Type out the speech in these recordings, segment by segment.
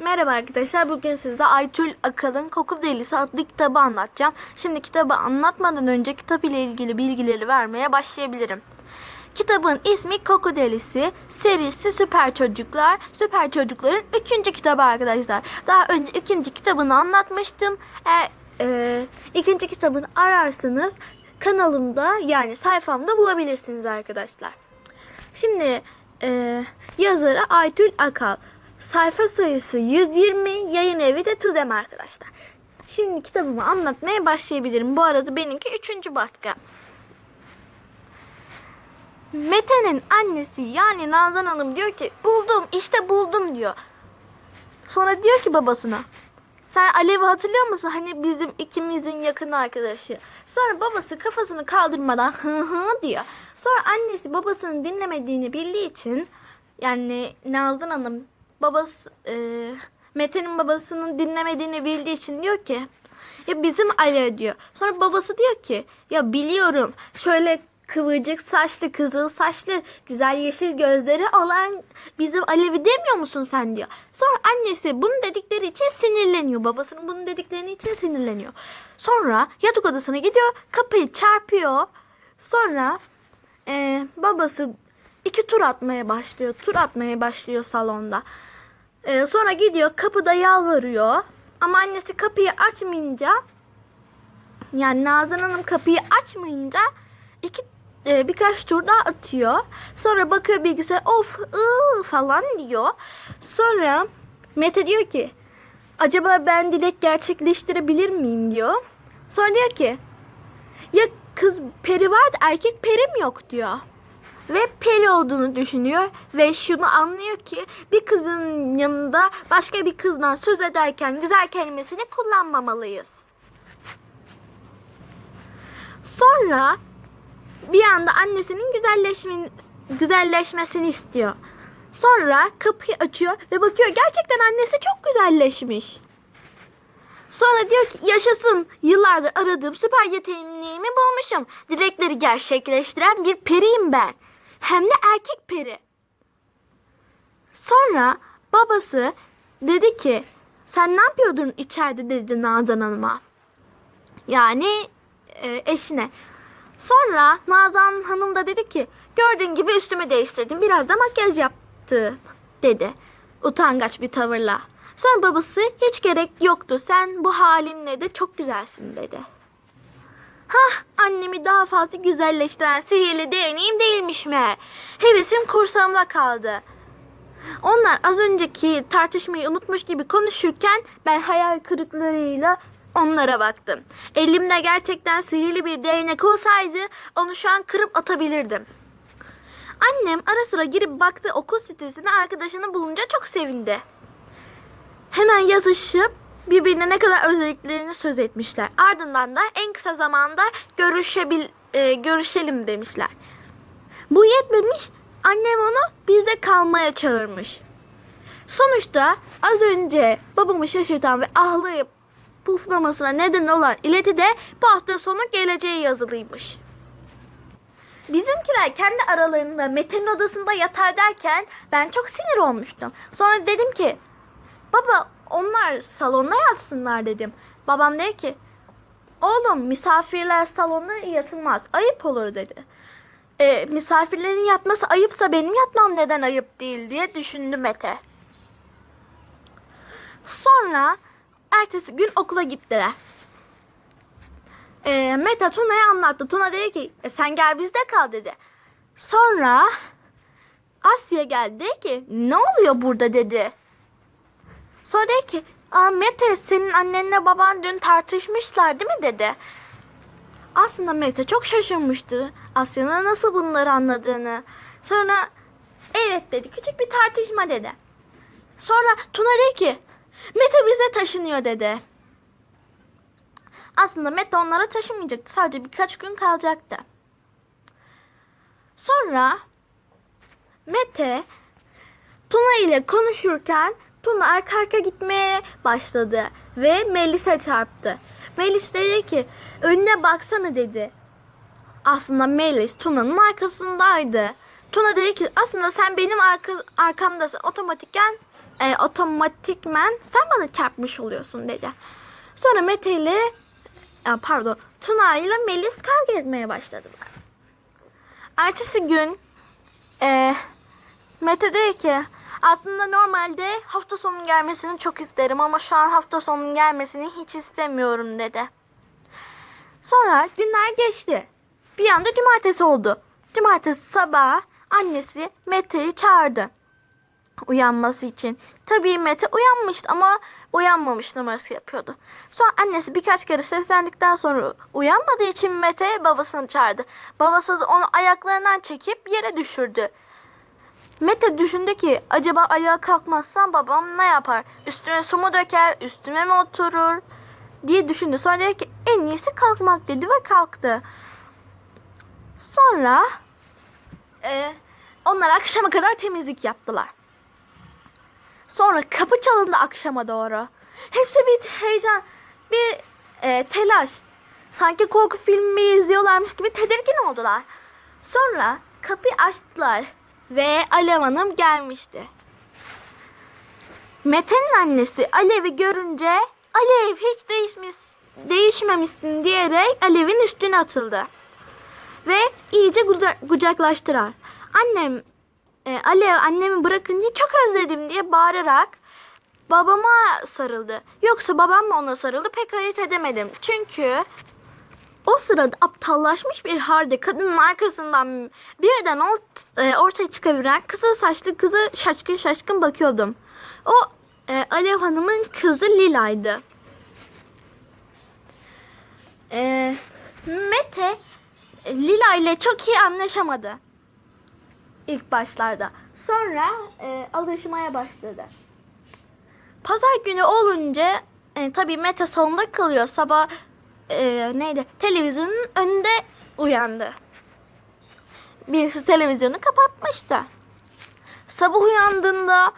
Merhaba arkadaşlar. Bugün size Aytül Akalın Koku Delisi adlı kitabı anlatacağım. Şimdi kitabı anlatmadan önce kitap ile ilgili bilgileri vermeye başlayabilirim. Kitabın ismi Koku Delisi, serisi Süper Çocuklar, Süper Çocukların 3. kitabı arkadaşlar. Daha önce ikinci kitabını anlatmıştım. Eğer e, ikinci kitabını ararsanız kanalımda yani sayfamda bulabilirsiniz arkadaşlar. Şimdi e, yazarı Aytül Akal. Sayfa sayısı 120, yayın evi de Tudem arkadaşlar. Şimdi kitabımı anlatmaya başlayabilirim. Bu arada benimki 3. baskı. Mete'nin annesi yani Nazan Hanım diyor ki buldum işte buldum diyor. Sonra diyor ki babasına sen Alev'i hatırlıyor musun? Hani bizim ikimizin yakın arkadaşı. Sonra babası kafasını kaldırmadan hı hı diyor. Sonra annesi babasının dinlemediğini bildiği için yani Nazan Hanım babası e, Mete'nin babasının dinlemediğini bildiği için diyor ki ya bizim Alev diyor. Sonra babası diyor ki ya biliyorum şöyle kıvırcık saçlı kızıl saçlı güzel yeşil gözleri olan bizim Alev'i demiyor musun sen diyor. Sonra annesi bunu dedikleri için sinirleniyor. Babasının bunu dediklerini için sinirleniyor. Sonra yatak odasına gidiyor kapıyı çarpıyor. Sonra e, babası iki tur atmaya başlıyor. Tur atmaya başlıyor salonda. E, sonra gidiyor kapıda yalvarıyor. Ama annesi kapıyı açmayınca yani Nazan Hanım kapıyı açmayınca iki e, birkaç tur daha atıyor. Sonra bakıyor bilgisayar of ıı falan diyor. Sonra Mete diyor ki acaba ben dilek gerçekleştirebilir miyim diyor. Sonra diyor ki ya kız peri var da erkek perim yok diyor. Ve peri olduğunu düşünüyor ve şunu anlıyor ki bir kızın yanında başka bir kızdan söz ederken güzel kelimesini kullanmamalıyız. Sonra bir anda annesinin güzelleşmin, güzelleşmesini istiyor. Sonra kapıyı açıyor ve bakıyor gerçekten annesi çok güzelleşmiş. Sonra diyor ki yaşasın yıllardır aradığım süper yeteneğimi bulmuşum. Dilekleri gerçekleştiren bir periyim ben. Hem de erkek peri. Sonra babası dedi ki sen ne yapıyordun içeride dedi Nazan Hanım'a. Yani e, eşine. Sonra Nazan Hanım da dedi ki gördüğün gibi üstümü değiştirdim. Biraz da makyaj yaptı dedi. Utangaç bir tavırla. Sonra babası hiç gerek yoktu. Sen bu halinle de çok güzelsin dedi. Hah annemi daha fazla güzelleştiren sihirli değneğim değilmiş mi? Hevesim kursağımda kaldı. Onlar az önceki tartışmayı unutmuş gibi konuşurken ben hayal kırıklarıyla onlara baktım. Elimde gerçekten sihirli bir değnek olsaydı onu şu an kırıp atabilirdim. Annem ara sıra girip baktı okul sitesine arkadaşını bulunca çok sevindi. Hemen yazışıp birbirine ne kadar özelliklerini söz etmişler. Ardından da en kısa zamanda görüşebil e, görüşelim demişler. Bu yetmemiş. Annem onu bizde kalmaya çağırmış. Sonuçta az önce babamı şaşırtan ve ağlayıp puflamasına neden olan ileti de bu hafta sonu geleceği yazılıymış. Bizimkiler kendi aralarında Mete'nin odasında yatar derken ben çok sinir olmuştum. Sonra dedim ki baba onlar salonda yatsınlar dedim. Babam dedi ki oğlum misafirler salonda yatılmaz ayıp olur dedi. E, misafirlerin yatması ayıpsa benim yatmam neden ayıp değil diye düşündü Mete. Sonra ertesi gün okula gittiler. E, Mete Tuna'ya anlattı. Tuna dedi ki e, sen gel bizde kal dedi. Sonra Asya geldi dedi ki ne oluyor burada dedi. Sonra dedi ki Aa, Mete senin annenle baban dün tartışmışlar değil mi dedi. Aslında Mete çok şaşırmıştı Asya'nın nasıl bunları anladığını. Sonra evet dedi küçük bir tartışma dedi. Sonra Tuna dedi ki Mete bize taşınıyor dedi. Aslında Mete onlara taşınmayacaktı. Sadece birkaç gün kalacaktı. Sonra Mete Tuna ile konuşurken Tuna arka arka gitmeye başladı ve Melis'e çarptı. Melis dedi ki önüne baksana dedi. Aslında Melis Tuna'nın arkasındaydı. Tuna dedi ki aslında sen benim arka, arkamdasın. Otomatikken e, otomatikmen sen bana çarpmış oluyorsun dedi. Sonra Mete ile pardon Tuna ile Melis kavga etmeye başladılar. Ertesi gün e, Mete dedi ki aslında normalde hafta sonunun gelmesini çok isterim ama şu an hafta sonunun gelmesini hiç istemiyorum dedi. Sonra günler geçti. Bir anda cumartesi oldu. Cumartesi sabah annesi Mete'yi çağırdı. Uyanması için. Tabii Mete uyanmıştı ama uyanmamış numarası yapıyordu. Sonra annesi birkaç kere seslendikten sonra uyanmadığı için Mete babasını çağırdı. Babası da onu ayaklarından çekip yere düşürdü. Mete düşündü ki acaba ayağa kalkmazsam babam ne yapar? Üstüne su mu döker, üstüme mi oturur diye düşündü. Sonra dedi ki en iyisi kalkmak dedi ve kalktı. Sonra e, onlar akşama kadar temizlik yaptılar. Sonra kapı çalındı akşama doğru. Hepsi bir heyecan, bir e, telaş. Sanki korku filmi izliyorlarmış gibi tedirgin oldular. Sonra kapıyı açtılar ve Alev Hanım gelmişti. Mete'nin annesi Alev'i görünce Alev hiç değişmiş, değişmemişsin diyerek Alev'in üstüne atıldı. Ve iyice kuca- kucaklaştılar. Annem e, Alev annemi bırakınca çok özledim diye bağırarak babama sarıldı. Yoksa babam mı ona sarıldı pek ayırt edemedim. Çünkü o sırada aptallaşmış bir halde kadının arkasından birden ort- e, ortaya çıkabilen kızıl saçlı kızı şaşkın şaşkın bakıyordum. O e, Alev Hanım'ın kızı Lila'ydı. E, Mete e, Lila ile çok iyi anlaşamadı ilk başlarda. Sonra e, alışmaya başladı. Pazar günü olunca e, tabii Mete salonda kalıyor. Sabah e, neydi? Televizyonun önünde uyandı. Birisi televizyonu kapatmıştı. Sabah uyandığında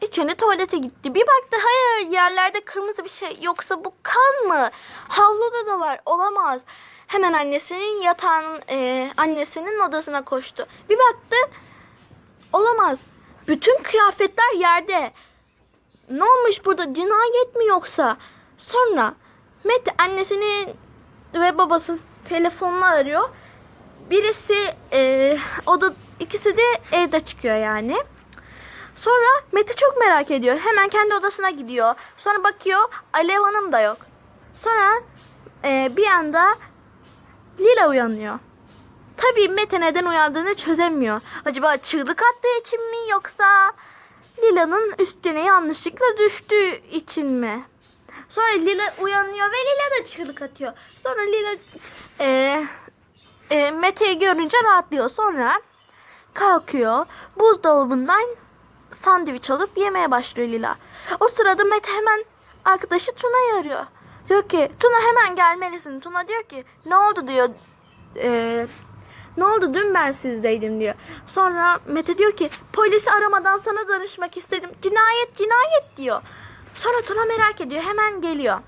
ilk önce tuvalete gitti. Bir baktı hayır yerlerde kırmızı bir şey. Yoksa bu kan mı? Havluda da var. Olamaz. Hemen annesinin yatağının e, annesinin odasına koştu. Bir baktı olamaz. Bütün kıyafetler yerde. Ne olmuş burada? Cinayet mi yoksa? Sonra Mete annesini ve babası telefonla arıyor. Birisi e, o da ikisi de evde çıkıyor yani. Sonra Mete çok merak ediyor. Hemen kendi odasına gidiyor. Sonra bakıyor Alev Hanım da yok. Sonra e, bir anda Lila uyanıyor. Tabii Mete neden uyandığını çözemiyor. Acaba çığlık attığı için mi yoksa Lila'nın üstüne yanlışlıkla düştüğü için mi? Sonra Lila uyanıyor ve Lila da çığlık atıyor. Sonra Lila e, e, Mete'yi görünce rahatlıyor. Sonra kalkıyor. Buzdolabından sandviç alıp yemeye başlıyor Lila. O sırada Mete hemen arkadaşı Tuna'yı arıyor. Diyor ki Tuna hemen gelmelisin. Tuna diyor ki ne oldu diyor. E, ne oldu dün ben sizdeydim diyor. Sonra Mete diyor ki polisi aramadan sana danışmak istedim. Cinayet cinayet diyor. Sonra Tuna merak ediyor hemen geliyor.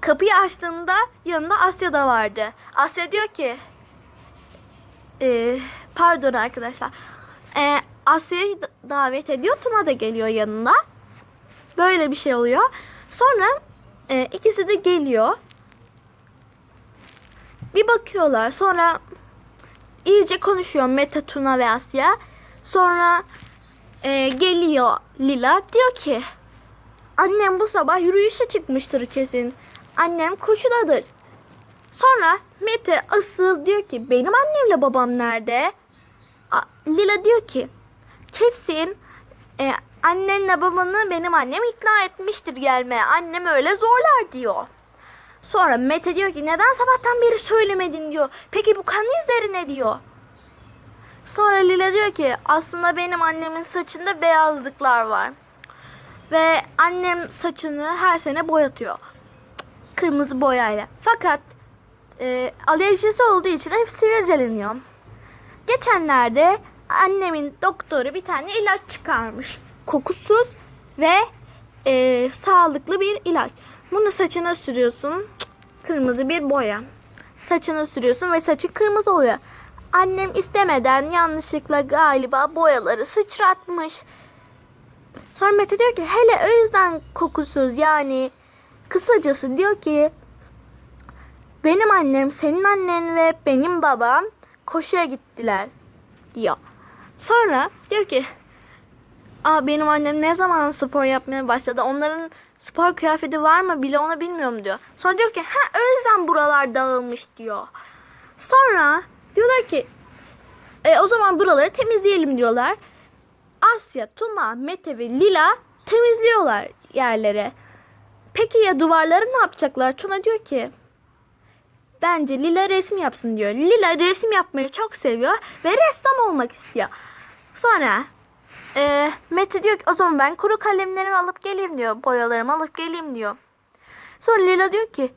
Kapıyı açtığında yanında Asya da vardı. Asya diyor ki e, pardon arkadaşlar. E, Asya'yı da- davet ediyor. Tuna da geliyor yanına. Böyle bir şey oluyor. Sonra e, ikisi de geliyor. Bir bakıyorlar. Sonra iyice konuşuyor Mete, Tuna ve Asya. Sonra e, geliyor Lila. Diyor ki annem bu sabah yürüyüşe çıkmıştır kesin. Annem koşudadır. Sonra Mete asıl diyor ki benim annemle babam nerede? Lila diyor ki kesin e, annenle babanı benim annem ikna etmiştir gelmeye. Annem öyle zorlar diyor. Sonra Mete diyor ki neden sabahtan beri söylemedin diyor. Peki bu kan izleri ne diyor. Sonra Lila diyor ki aslında benim annemin saçında beyazlıklar var. Ve annem saçını her sene boyatıyor. Kırmızı boyayla. Fakat e, alerjisi olduğu için hep sivilceleniyor. Geçenlerde annemin doktoru bir tane ilaç çıkarmış. Kokusuz ve e, sağlıklı bir ilaç. Bunu saçına sürüyorsun. Kırmızı bir boya. Saçına sürüyorsun ve saçın kırmızı oluyor. Annem istemeden yanlışlıkla galiba boyaları sıçratmış. Sonra Mete diyor ki hele o yüzden kokusuz yani kısacası diyor ki benim annem, senin annen ve benim babam koşuya gittiler diyor. Sonra diyor ki Aa, benim annem ne zaman spor yapmaya başladı? Onların spor kıyafeti var mı bile onu bilmiyorum diyor. Sonra diyor ki ha o yüzden buralar dağılmış diyor. Sonra diyorlar ki e, o zaman buraları temizleyelim diyorlar. Asya, Tuna, Mete ve Lila temizliyorlar yerlere. Peki ya duvarları ne yapacaklar? Tuna diyor ki bence Lila resim yapsın diyor. Lila resim yapmayı çok seviyor ve ressam olmak istiyor. Sonra e, Mete diyor ki o zaman ben kuru kalemlerimi alıp geleyim diyor. Boyalarımı alıp geleyim diyor. Sonra Lila diyor ki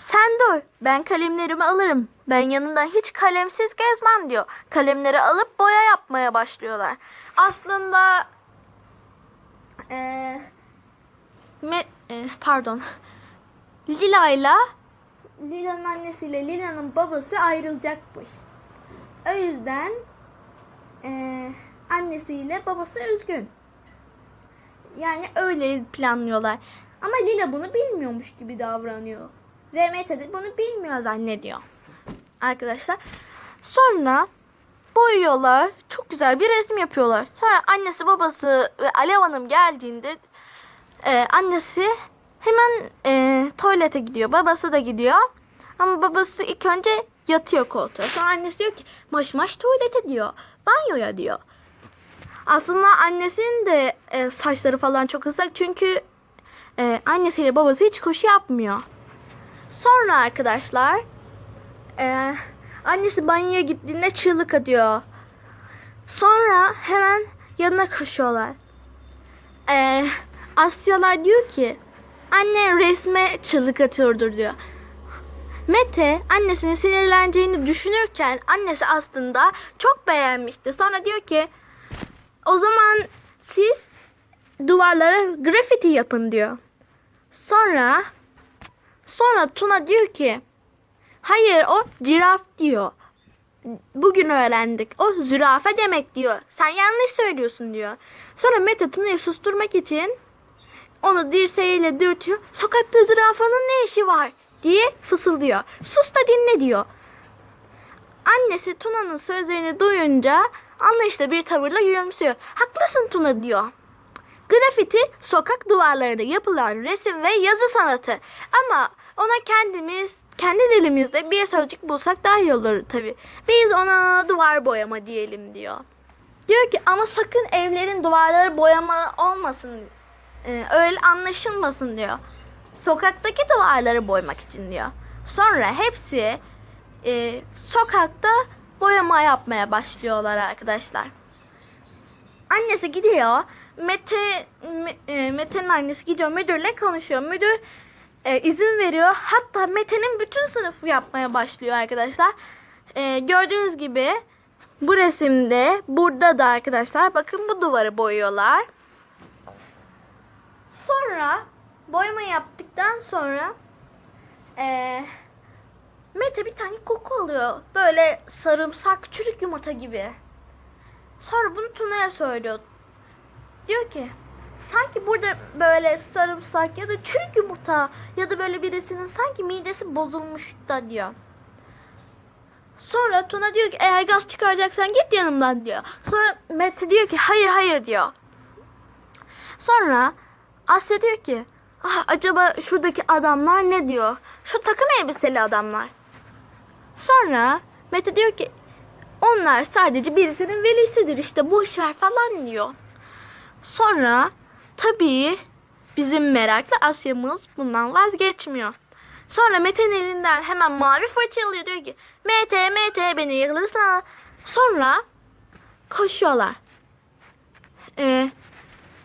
sen dur ben kalemlerimi alırım. Ben yanından hiç kalemsiz gezmem diyor. Kalemleri alıp boya yapmaya başlıyorlar. Aslında e, me, e, pardon Lila ile Lila'nın annesiyle Lila'nın babası ayrılacakmış. O yüzden eee, annesiyle babası üzgün. Yani öyle planlıyorlar. Ama Lila bunu bilmiyormuş gibi davranıyor. Ve Mete de bunu bilmiyor zannediyor. Arkadaşlar. Sonra boyuyorlar. Çok güzel bir resim yapıyorlar. Sonra annesi babası ve Alev Hanım geldiğinde e, annesi hemen e, tuvalete gidiyor. Babası da gidiyor. Ama babası ilk önce yatıyor koltuğa. Sonra annesi diyor ki maş maş tuvalete diyor. Banyoya diyor. Aslında annesinin de e, saçları falan çok ıslak. Çünkü e, annesiyle babası hiç koşu yapmıyor. Sonra arkadaşlar e, annesi banyoya gittiğinde çığlık atıyor. Sonra hemen yanına koşuyorlar. E, Asyalar diyor ki anne resme çığlık atıyordur diyor. Mete annesinin sinirleneceğini düşünürken annesi aslında çok beğenmişti. Sonra diyor ki o zaman siz duvarlara grafiti yapın diyor. Sonra sonra Tuna diyor ki hayır o ciraf diyor. Bugün öğrendik. O zürafe demek diyor. Sen yanlış söylüyorsun diyor. Sonra Mete Tuna'yı susturmak için onu dirseğiyle dürtüyor. Sokakta zürafanın ne işi var diye fısıldıyor. Sus da dinle diyor. Annesi Tuna'nın sözlerini duyunca anlayışla bir tavırla gülümsüyor. Haklısın Tuna diyor. Grafiti sokak duvarlarında yapılan resim ve yazı sanatı. Ama ona kendimiz kendi dilimizde bir sözcük bulsak daha iyi olur tabi. Biz ona duvar boyama diyelim diyor. Diyor ki ama sakın evlerin duvarları boyama olmasın. Ee, öyle anlaşılmasın diyor. Sokaktaki duvarları boyamak için diyor. Sonra hepsi e, sokakta boyama yapmaya başlıyorlar arkadaşlar. Annesi gidiyor. Mete Me- e, Mete'nin annesi gidiyor müdürle konuşuyor. Müdür e, izin veriyor. Hatta Mete'nin bütün sınıfı yapmaya başlıyor arkadaşlar. E, gördüğünüz gibi bu resimde burada da arkadaşlar bakın bu duvarı boyuyorlar. Sonra boyama yaptıktan sonra e, Mete bir tane koku alıyor. Böyle sarımsak, çürük yumurta gibi. Sonra bunu Tuna'ya söylüyor. Diyor ki sanki burada böyle sarımsak ya da çürük yumurta ya da böyle birisinin sanki midesi bozulmuş da diyor. Sonra Tuna diyor ki eğer gaz çıkaracaksan git yanımdan diyor. Sonra Mete diyor ki hayır hayır diyor. Sonra Asya diyor ki ah, acaba şuradaki adamlar ne diyor? Şu takım elbiseli adamlar. Sonra Mete diyor ki onlar sadece birisinin velisidir işte boş ver falan diyor. Sonra tabii bizim meraklı Asya'mız bundan vazgeçmiyor. Sonra Mete'nin elinden hemen mavi fırça alıyor diyor ki Mete Mete beni yakalasana. Sonra koşuyorlar. Ee,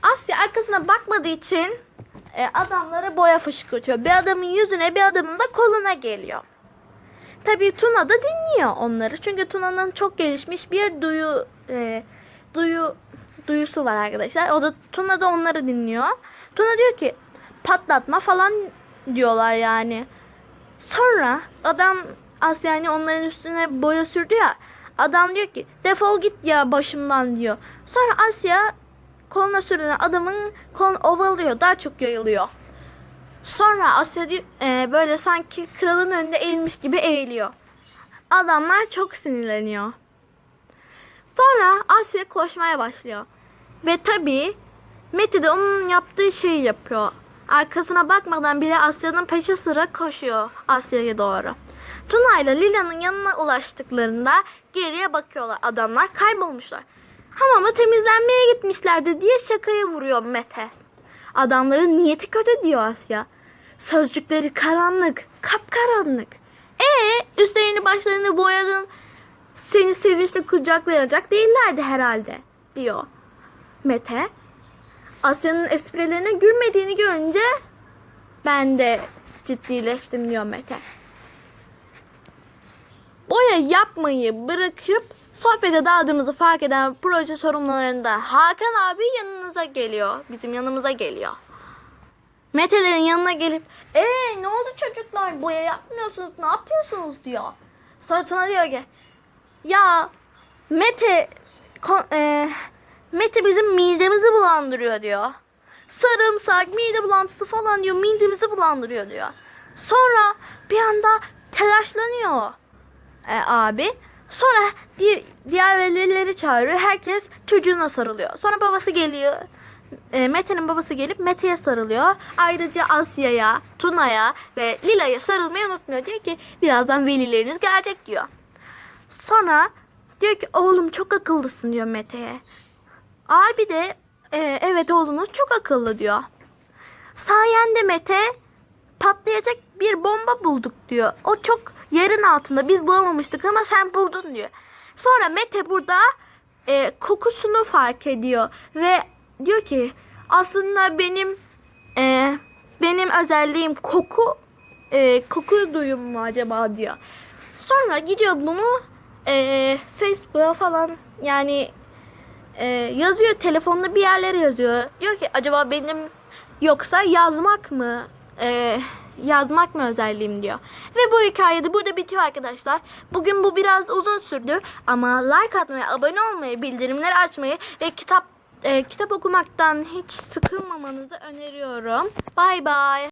Asya arkasına bakmadığı için e, adamlara boya fışkırtıyor. Bir adamın yüzüne bir adamın da koluna geliyor. Tabii Tuna da dinliyor onları. Çünkü Tuna'nın çok gelişmiş bir duyu e, duyu duyusu var arkadaşlar. O da Tuna da onları dinliyor. Tuna diyor ki patlatma falan diyorlar yani. Sonra adam Asya yani onların üstüne boya sürdü ya. Adam diyor ki defol git ya başımdan diyor. Sonra Asya koluna sürülen adamın kolunu ovalıyor. Daha çok yayılıyor. Sonra Asya di- e, böyle sanki kralın önünde eğilmiş gibi eğiliyor. Adamlar çok sinirleniyor. Sonra Asya koşmaya başlıyor. Ve tabii Mete de onun yaptığı şeyi yapıyor. Arkasına bakmadan bile Asya'nın peşi sıra koşuyor Asya'ya doğru. Tuna ile Lila'nın yanına ulaştıklarında geriye bakıyorlar. Adamlar kaybolmuşlar. Hamama temizlenmeye gitmişlerdi diye şakaya vuruyor Mete. Adamların niyeti kötü diyor Asya. Sözcükleri karanlık, kapkaranlık. E üstlerini başlarını boyadın. Seni sevinçle kucaklayacak değillerdi herhalde diyor Mete. Asya'nın esprilerine gülmediğini görünce ben de ciddileştim diyor Mete. Boya yapmayı bırakıp sohbete daldığımızı fark eden proje sorumlularında Hakan abi yanınıza geliyor. Bizim yanımıza geliyor. Mete'lerin yanına gelip ee ne oldu çocuklar boya yapmıyorsunuz ne yapıyorsunuz diyor. Sonra Tuna diyor ki ya Mete kon- e, Mete bizim midemizi bulandırıyor diyor. Sarımsak, mide bulantısı falan diyor. Midemizi bulandırıyor diyor. Sonra bir anda telaşlanıyor e, abi. Sonra di- diğer velileri çağırıyor. Herkes çocuğuna sarılıyor. Sonra babası geliyor. E, Mete'nin babası gelip Mete'ye sarılıyor. Ayrıca Asya'ya, Tuna'ya ve Lila'ya sarılmayı unutmuyor. Diyor ki birazdan velileriniz gelecek diyor. Sonra diyor ki oğlum çok akıllısın diyor Mete'ye. Abi de "E, evet oğlunuz çok akıllı diyor. Sayende Mete patlayacak bir bomba bulduk diyor. O çok yerin altında biz bulamamıştık ama sen buldun diyor. Sonra Mete burada e, kokusunu fark ediyor ve diyor ki aslında benim e, benim özelliğim koku e, koku duyum mu acaba diyor. Sonra gidiyor bunu e, Facebook'a falan yani e, yazıyor telefonda bir yerlere yazıyor. Diyor ki acaba benim yoksa yazmak mı e, yazmak mı özelliğim diyor. Ve bu hikaye de burada bitiyor arkadaşlar. Bugün bu biraz uzun sürdü ama like atmayı, abone olmayı, bildirimleri açmayı ve kitap e, kitap okumaktan hiç sıkılmamanızı öneriyorum. Bay bay.